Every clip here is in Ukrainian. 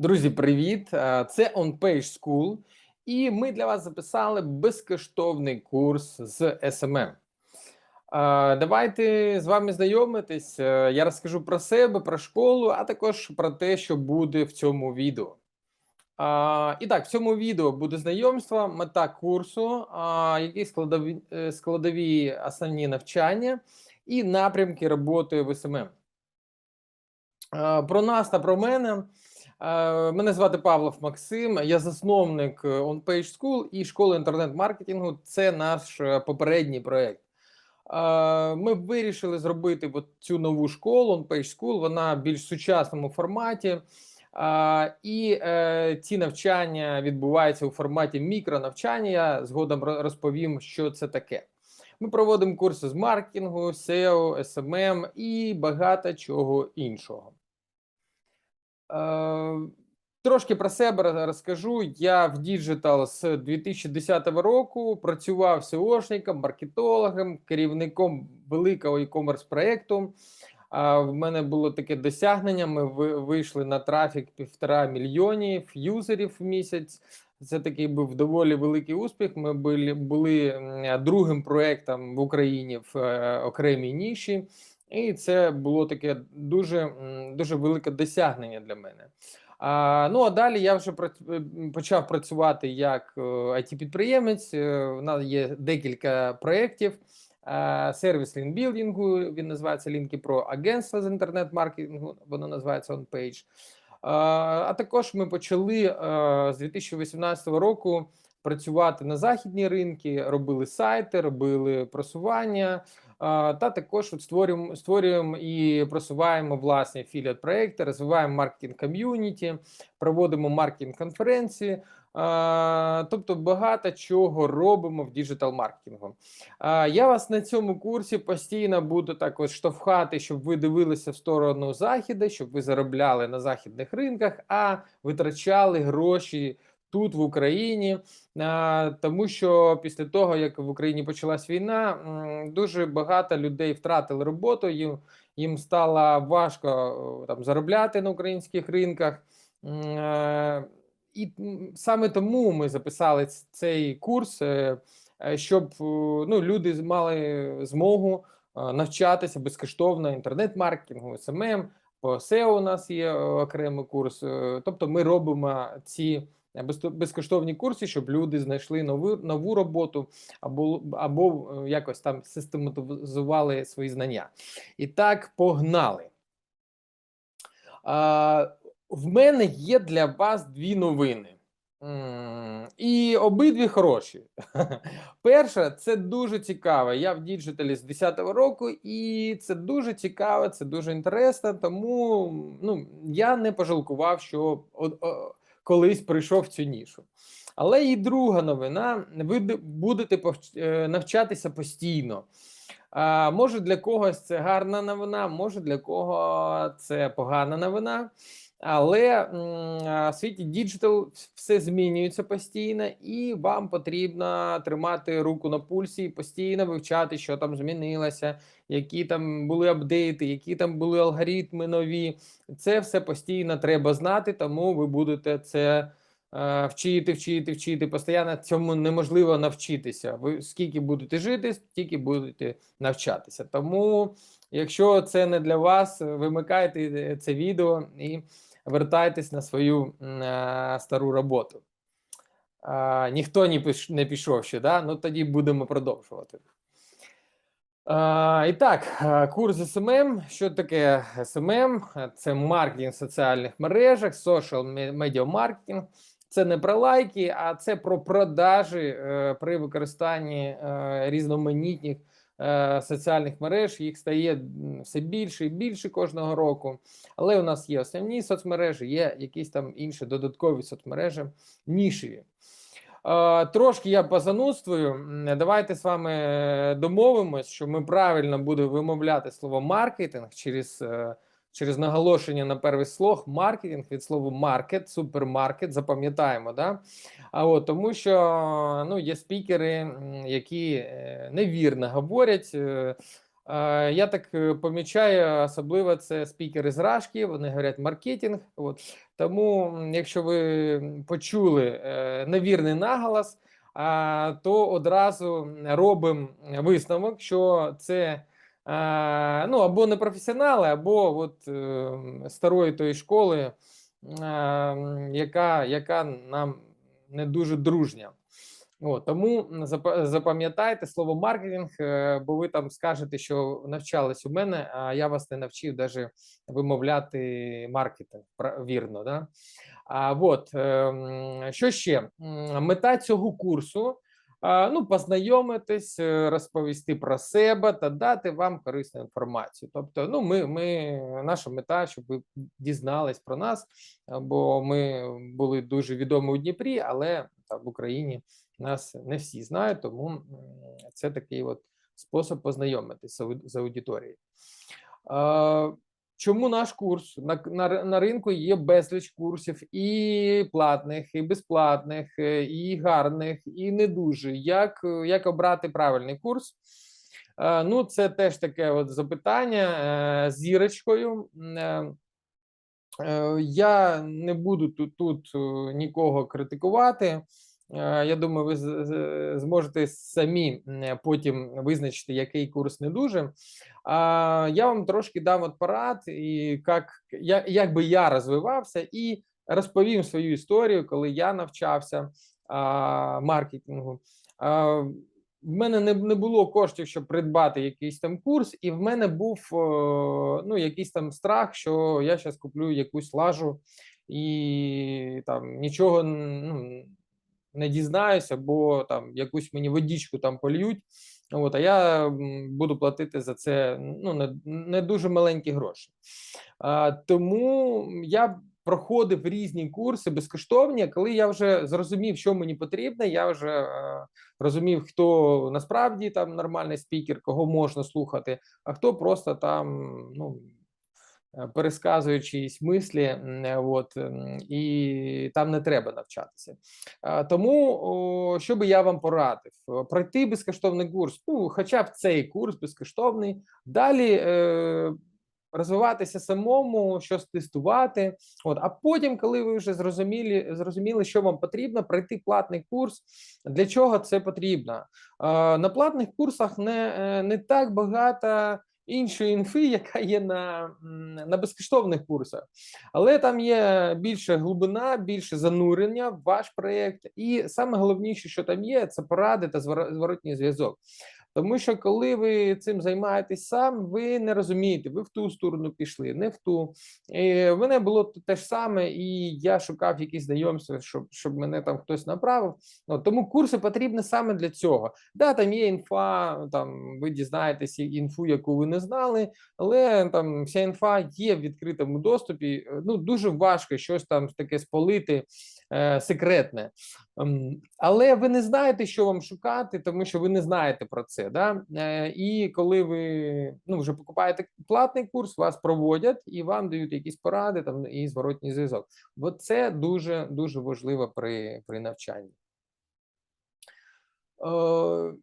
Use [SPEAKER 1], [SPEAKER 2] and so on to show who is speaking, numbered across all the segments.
[SPEAKER 1] Друзі, привіт! Е, Це OnPage School, і ми для вас записали безкоштовний курс з SMM. Е, Давайте з вами знайомитись. Е, Я розкажу про себе, про школу, а також про те, що буде в цьому відео. І так, в цьому відео буде знайомство, мета курсу, які складові, складові основні навчання і напрямки роботи в СММ. Про нас та про мене. Е, Мене звати Павлов Максим, я засновник е, OnPage School і школи інтернет-маркетингу. Це наш е, попередній проєкт. Е, Ми вирішили зробити цю нову школу OnPage School, вона в більш сучасному форматі. І ці навчання відбуваються у форматі мікронавчання. Я згодом розповім, що це таке. Ми проводимо курси з маркетингу, SEO, SMM і багато чого іншого. Е, Трошки про себе розкажу. Я в діджитал з 2010 року працював SEOшником, маркетологом, керівником великого e-commerce проєкту. В мене було таке досягнення. Ми вийшли на трафік півтора мільйонів юзерів в місяць. Це такий був доволі великий успіх. Ми були, були другим проєктом в Україні в е, окремій ніші. І це було таке дуже, дуже велике досягнення для мене. А, ну а далі я вже е, почав працювати як it підприємець У нас є декілька проєктів. Е, Сервіс лінкбілдингу, він називається Лінки Про агентство з інтернет-маркетингу, воно називається OnPage. Е, А також ми почали е, з 2018 року працювати на західні ринки, робили сайти, робили просування. Та також от створюємо, створюємо і просуваємо власні афіліат проекти, розвиваємо маркетинг ком'юніті, проводимо маркетинг конференції. Тобто багато чого робимо в діджитал маркетингу. Я вас на цьому курсі постійно буду так ось штовхати, щоб ви дивилися в сторону західу, щоб ви заробляли на західних ринках, а витрачали гроші тут в Україні. Тому що після того, як в Україні почалась війна, дуже багато людей втратили роботу. Їм, їм стало важко там заробляти на українських ринках. Е, І саме тому ми записали цей курс, е, е, щоб ну, люди мали змогу навчатися безкоштовно інтернет-маркетингу, СММ. По SEO у нас є окремий курс. Тобто ми робимо ці безкоштовні курси, щоб люди знайшли нову нову роботу або або е, якось там систематизували свої знання. І так, погнали. А, в мене є для вас дві новини. І обидві хороші. Перша, це дуже цікаво. Я в діджиталі з 10-го року, і це дуже цікаво, це дуже інтересно. Тому ну, я не пожалкував, що колись прийшов в цю нішу. Але і друга новина: ви будете е, навчатися постійно. А, може для когось це гарна новина, може для кого це погана новина. Але в світі діджитал все змінюється постійно, і вам потрібно тримати руку на пульсі і постійно вивчати, що там змінилося, які там були апдейти, які там були алгоритми нові. Це все постійно треба знати, тому ви будете це е, вчити, вчити, вчити. Постійно цьому неможливо навчитися. Ви скільки будете жити, стільки будете навчатися. Тому, якщо це не для вас, вимикайте е, це відео і вертайтесь на свою е, стару роботу. А, ніхто не, піш, не пішов ще, да? ну тоді будемо продовжувати. А, і так, е, курс СММ. Що таке СММ? Це маркетинг в соціальних мережах, social медіа маркетинг. Це не про лайки, а це про продажі е, при використанні е, різноманітних е, соціальних мереж. Їх стає все більше і більше кожного року. Але у нас є основні соцмережі, є якісь там інші додаткові соцмережі, нішеві. Е, Трошки я позанудствую. Давайте з вами е, домовимось, що ми правильно будемо вимовляти слово маркетинг через, е, через наголошення на перший слог. Маркетинг від слова маркет, супермаркет. Запам'ятаємо, да? А от тому, що ну, є спікери, які е, невірно говорять. е, Я так е, помічаю, особливо це спікери з Рашки, вони говорять маркетинг. От. Тому, якщо ви почули невірний наголос, то одразу робимо висновок, що це ну, або непрофесіонали, або от, е, старої тої школи, а, яка, яка нам не дуже дружня. От, тому запам'ятайте слово маркетинг, е, бо ви там скажете, що навчались у мене, а я вас не навчив навіть вимовляти маркетинг вірно. Да? А от ем, що ще? Мета цього курсу. Ну, познайомитись, е, розповісти про себе та дати вам корисну інформацію. Тобто, ну, ми, ми, наша мета, щоб ви дізнались про нас, бо ми були дуже відомі у Дніпрі, але в Україні нас не всі знають, тому це такий от спосіб познайомитися з аудиторією. Чому наш курс? На, на, на ринку є безліч курсів і платних, і безплатних, е, і гарних, і не дуже. Як, е, як обрати правильний курс? Е, Ну, це теж таке от запитання е, зірочкою. Е, Е, Я не буду тут, тут нікого критикувати. Е, Я думаю, ви зможете самі потім визначити, який курс не дуже. Я вам трошки дам от порад, і як, як, би я розвивався, і розповім свою історію, коли я навчався маркетингу. В мене не, не було коштів, щоб придбати якийсь там курс, і в мене був е, ну, якийсь там страх, що я зараз куплю якусь лажу і там нічого ну, не дізнаюся, бо там якусь мені водичку там польють. От, а я буду платити за це ну, не, не дуже маленькі гроші. А, тому я проходив різні курси безкоштовні. Коли я вже зрозумів, що мені потрібно, я вже е, розумів, хто насправді там нормальний спікер, кого можна слухати, а хто просто там ну, пересказує чиїсь мислі, е, от, і там не треба навчатися. Тому, що би я вам порадив, пройти безкоштовний курс, ну, хоча б цей курс безкоштовний, далі е, розвиватися самому, щось тестувати. От, а потім, коли ви вже зрозуміли, зрозуміли, що вам потрібно, пройти платний курс. Для чого це потрібно? Е, на платних курсах не, е, не так багато іншої інфи, яка є на, на безкоштовних курсах. Але там є більше глибина, більше занурення в ваш проєкт. І саме головніше, що там є, це поради та звор- зворотній зв'язок. Тому що коли ви цим займаєтесь сам, ви не розумієте, ви в ту сторону пішли, не в ту. І в мене було те ж саме, і я шукав якісь знайомства, щоб, щоб мене там хтось направив. Ну, тому курси потрібні саме для цього. Да, там є інфа, там ви дізнаєтеся інфу, яку ви не знали, але там вся інфа є в відкритому доступі. Ну дуже важко щось там таке спалити е, секретне. Ем, Але ви не знаєте, що вам шукати, тому що ви не знаєте про це. Да? Е, І коли ви ну, вже покупаєте платний курс, вас проводять і вам дають якісь поради там і зворотній зв'язок. Бо це дуже дуже важливо при, при навчанні. Е,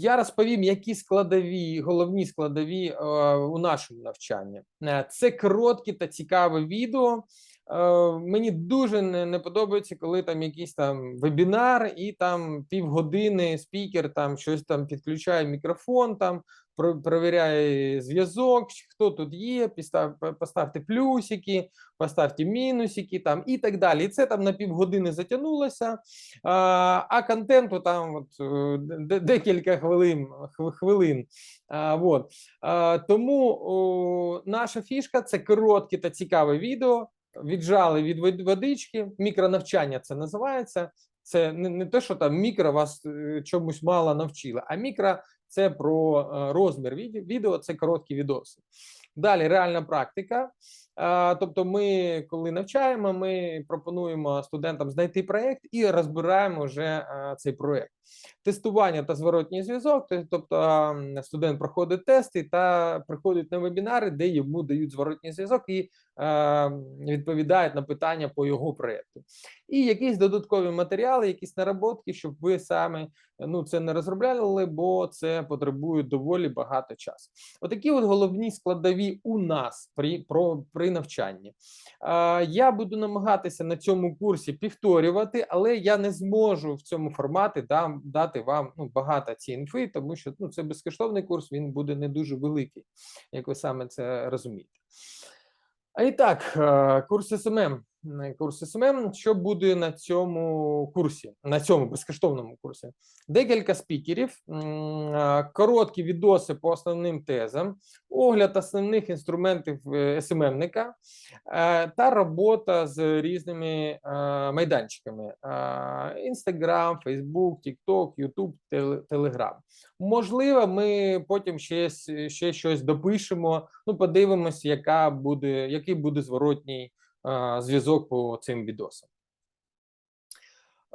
[SPEAKER 1] Я розповім, які складові, головні складові е, у нашому навчанні. Це короткі та цікаві відео. Е, Мені дуже не, не подобається, коли там якийсь там вебінар, і там півгодини спікер там щось там підключає мікрофон, там про- перевіряє зв'язок, хто тут є, підстав, по- поставте плюсики, поставте мінусики там і так далі. І це там на півгодини затягнулося. А, а контенту там от, е, декілька хвилин. хв- хвилин. А, вот. а, тому о, наша фішка це короткі та цікаві відео. Віджали від водички, мікронавчання це називається. Це не, не те, що там мікро вас е, чомусь мало навчили, а мікро це про е, розмір відео, це короткі відоси. Далі реальна практика. Тобто, ми, коли навчаємо, ми пропонуємо студентам знайти проєкт і розбираємо вже цей проєкт. Тестування та зворотній зв'язок. Тобто студент проходить тести та приходить на вебінари, де йому дають зворотній зв'язок і відповідають на питання по його проєкту. І якісь додаткові матеріали, якісь наработки, щоб ви саме ну це не розробляли, бо це потребує доволі багато часу. Отакі от головні складові у нас при про при навчанні. А, Я буду намагатися на цьому курсі повторювати, але я не зможу в цьому форматі дам дати вам ну багато цієї інфи, тому що ну це безкоштовний курс. Він буде не дуже великий, як ви саме це розумієте. А і так, е, курс СММ. Курс СММ. Що буде на цьому курсі, на цьому безкоштовному курсі? Декілька спікерів, е, короткі відоси по основним тезам, огляд основних інструментів е, СММника та робота з різними майданчиками: Інстаграм, Фейсбук, Тікток, Ютуб, Телеграм. Можливо, ми потім ще ще щось допишемо. Ну, подивимося, яка буде, який буде зворотній зв'язок по цим відосам.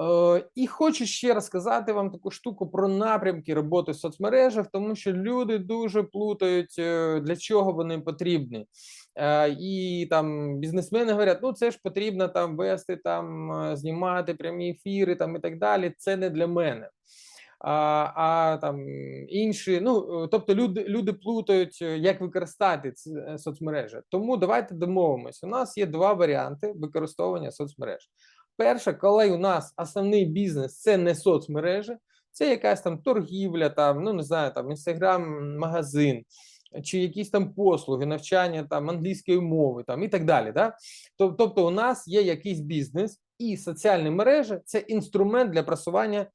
[SPEAKER 1] Е, і хочу ще розказати вам таку штуку про напрямки роботи в соцмережах, тому що люди дуже плутають, е, для чого вони потрібні. Е, і там бізнесмени говорять, ну це ж потрібно там вести, там знімати прямі ефіри там і так далі. Це не для мене а а там інші. Ну тобто, люди люди плутають, е, як використати ці е, соцмережі. Тому давайте домовимося. У нас є два варіанти використовування соцмереж. Перше, коли у нас основний бізнес це не соцмережі, це якась там торгівля, там ну не знаю, там інстаграм-магазин. Чи якісь там послуги, навчання там англійської мови, там і так далі. Да? Тобто, у нас є якийсь бізнес, і соціальні мережі це інструмент для просування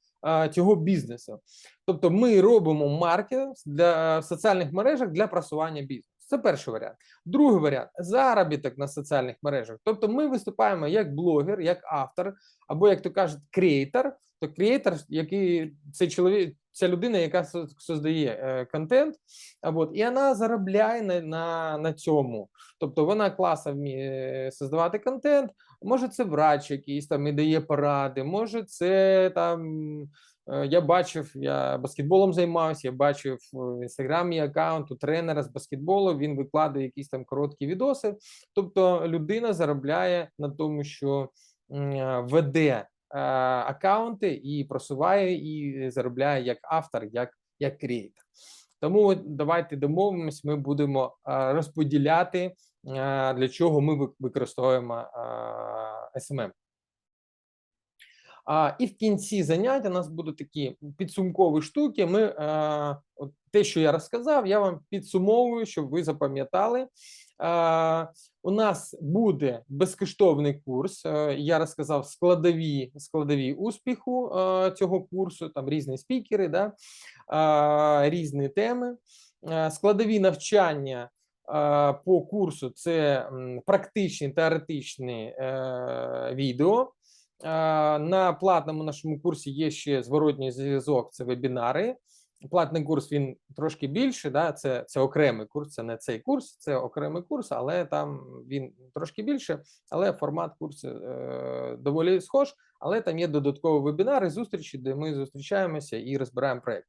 [SPEAKER 1] цього бізнесу. Тобто, ми робимо маркетинг для в соціальних мережах для просування бізнесу. Це перший варіант. Другий варіант заробіток на соціальних мережах. Тобто, ми виступаємо як блогер, як автор, або як то кажуть, креатор. То креатор, який це чоловік, ця людина, яка создає е, контент, або і вона заробляє на на, на цьому. Тобто вона класно вміє создавати контент. Може, це врач, якийсь там і дає поради, може, це там. Е, я бачив, я баскетболом займався. Я бачив в інстаграмі аккаунт у тренера з баскетболу. Він викладає якісь там короткі відоси. Тобто людина заробляє на тому, що веде е, аккаунти і просуває, і заробляє як автор, як як креатор. Тому давайте домовимось, ми будемо розподіляти для чого ми використовуємо SMM. А, І в кінці заняття у нас будуть такі підсумкові штуки. Ми от те, що я розказав, я вам підсумовую, щоб ви запам'ятали. У нас буде безкоштовний курс. Я розказав складові складові успіху цього курсу. Там різні спікери, да, різні теми, складові навчання по курсу це практичні теоретичні е, відео. На платному нашому курсі є ще зворотній зв'язок, це вебінари. Платний курс він трошки більший, да, це це окремий курс, це не цей курс, це окремий курс, але там він трошки більше, але формат курсу е, доволі схож, але там є додаткові вебінари, зустрічі, де ми зустрічаємося і розбираємо проєкт.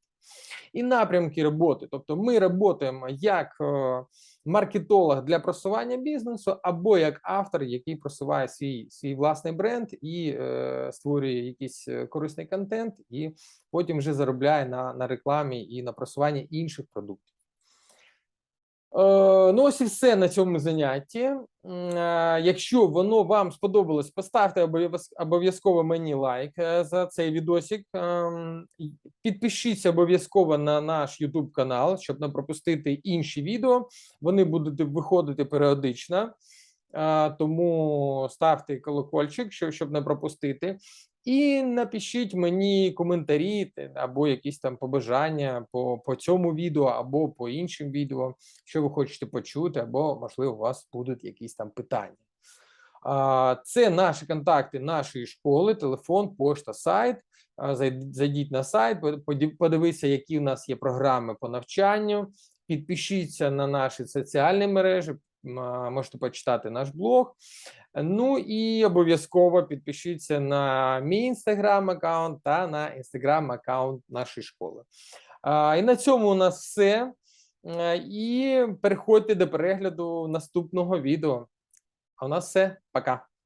[SPEAKER 1] І напрямки роботи. Тобто ми працюємо як е, маркетолог для просування бізнесу, або як автор, який просуває свій свій власний бренд і е, створює якийсь е, корисний контент, і потім вже заробляє на, на рекламі і на просуванні інших продуктів. Е, ну, ось і все на цьому занятті. Е, якщо воно вам сподобалось, поставте обов'язково мені лайк е, за цей відосик. Ем, підпишіться обов'язково на наш YouTube канал, щоб не пропустити інші відео. Вони будуть виходити періодично. Тому ставте колокольчик, щоб не пропустити. І напишіть мені коментарі або якісь там побажання по по цьому відео, або по іншим відео, що ви хочете почути, або, можливо, у вас будуть якісь там питання. Це наші контакти нашої школи, телефон, пошта, сайт. Зайдіть на сайт, подивіться, які в нас є програми по навчанню. Підпишіться на наші соціальні мережі, можете почитати наш блог. Ну і обов'язково підпишіться на мій інстаграм аккаунт та на інстаграм аккаунт нашої школи. І на цьому у нас все. І переходьте до перегляду наступного відео. А у нас все. Пока.